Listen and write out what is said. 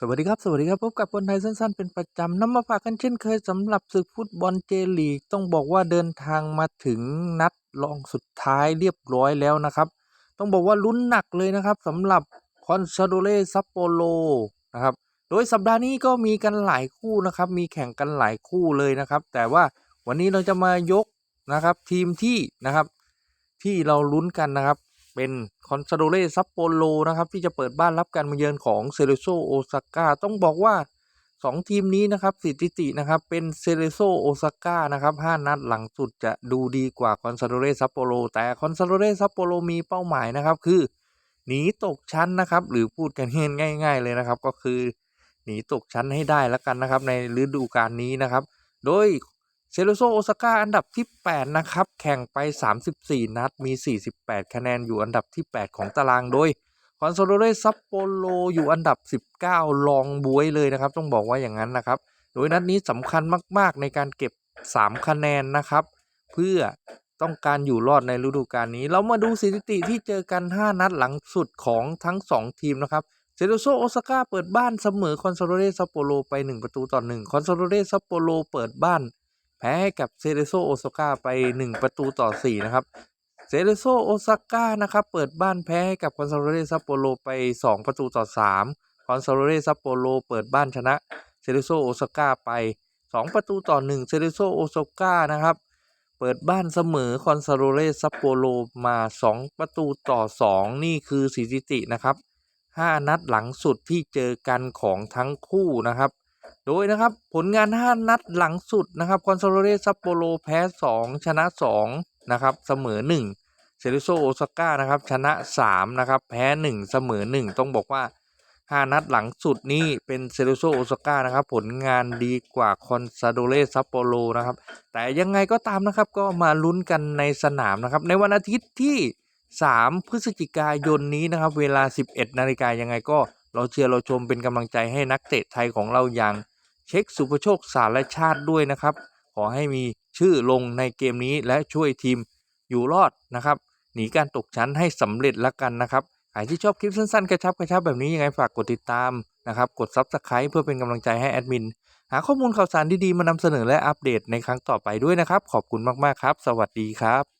สวัสดีครับ สวัสดีครับ พบกับคนไทยสั้นๆ เป็นประจำนำมาฝากกันเช่นเคยสำหรับศึกฟุตบอลเจลีก ต้องบอกว่าเดินทางมาถึงนัดรองสุดท้ายเรียบร้อยแล้วนะครับ ต้องบอกว่าลุ้นหนักเลยนะครับสำหรับคอนซาโดเลซัปโปโลนะครับ โดยสัปดาห์นี้ก็มีกันหลายคู่นะครับ มีแข่งกันหลายคู่เลยนะครับ แต่ว่าวันนี้เราจะมายกนะครับทีมที่นะครับที่เราลุ้นกันนะครับ เป็นคอนซาโดเรซัปโปโลนะครับที่จะเปิดบ้านรับการมาเยือนของเซเรโซโอซาก้าต้องบอกว่า 2 ทีมนี้นะครับสถิตินะครับเป็นเซเรโซโอซาก้านะครับ5นัดหลังสุดจะดูดีกว่าคอนซาโดเรซัปโปโลแต่คอนซาโดเรซัปโปโลมีเป้าหมายนะครับคือหนีตกชั้นนะครับหรือพูดกันง่าย ๆเลยนะครับก็คือหนีตกชั้นให้ได้แล้วกันนะครับในฤดูกาลนี้นะครับ โดย เซโรโซโอซาก้าอันดับที่ 8 นะครับ แข่งไป 34 นัด มี 48 คะแนนอยู่อันดับที่ 8 ของตารางโดยคอนโซโลเรซัปโปโลอยู่อันดับ 19 รองบวยเลยนะครับ ต้องบอกว่าอย่างนั้นนะครับ โดยนัดนี้สำคัญมาก ๆ ในการเก็บ 3 คะแนนนะครับ เพื่อต้องการอยู่รอดในฤดูกาลนี้ เรามาดูสถิติที่เจอกัน 5 นัดหลังสุดของทั้ง 2 ทีมนะครับเซโรโซโอซาก้าเปิดบ้านเสมอคอนโซโลเรซัปโปโลไป 1 ประตูต่อ1คอนโซโลเรซัปโปโลเปิดบ้าน แพ้ให้กับเซเรโซโอซาก้าไป 1 ประตูต่อ 4 นะครับ เซเรโซโอซาก้านะครับ เปิดบ้านแพ้ให้กับคอนซาโลเรซัปโปโลไป 2 ประตูต่อ 3 คอนซาโลเรซัปโปโลเปิดบ้านชนะเซเรโซโอซาก้าไป 2 ประตูต่อ 1 เซเรโซโอซาก้านะครับ เปิดบ้านเสมอคอนซาโลเรซัปโปโลมา 2 ประตูต่อ 2 นี่คือสถิตินะครับ 5 นัดหลังสุดที่เจอกันของทั้งคู่นะครับ โดยนะครับผลงาน 5 นัดหลังสุดนะครับคอนโซโลเรซัปโปโลแพ้ 2 ชนะ 2 นะครับ เสมอ 1 เซริโซโอซาก้านะครับ ชนะ 3 นะครับ แพ้ 1 เสมอ 1 ต้องบอกว่า 5 นัดหลังสุดนี่เป็นเซริโซโอซาก้านะครับ ผลงานดีกว่าคอนซาโดเรซัปโปโลนะครับ แต่ยังไงก็ตามนะครับ ก็มาลุ้นกันในสนามนะครับ ในวันอาทิตย์ที่ 3 พฤศจิกายนนี้นะครับ เวลา 11 นาฬิกายังไงก็เราเชียร์เราชมเป็นกำลังใจให้นักเตะไทยของเราอย่าง เช็คสุภโชคสารชาติด้วยนะครับ ขอให้มีชื่อลงในเกมนี้และช่วยทีมอยู่รอดนะครับหนีการตกชั้นให้สำเร็จละกันนะครับใครที่ชอบคลิปสั้นๆกระชับกระชับแบบนี้ยังไงฝากกดติดตามนะครับกดซับสไคร b ์เพื่อเป็นกำลังใจให้แอดมินหาข้อมูลข่าวสารดีๆมานำเสนอและอัปเดตในครั้งต่อไปด้วยนะครับ ขอบคุณมากๆครับ สวัสดีครับ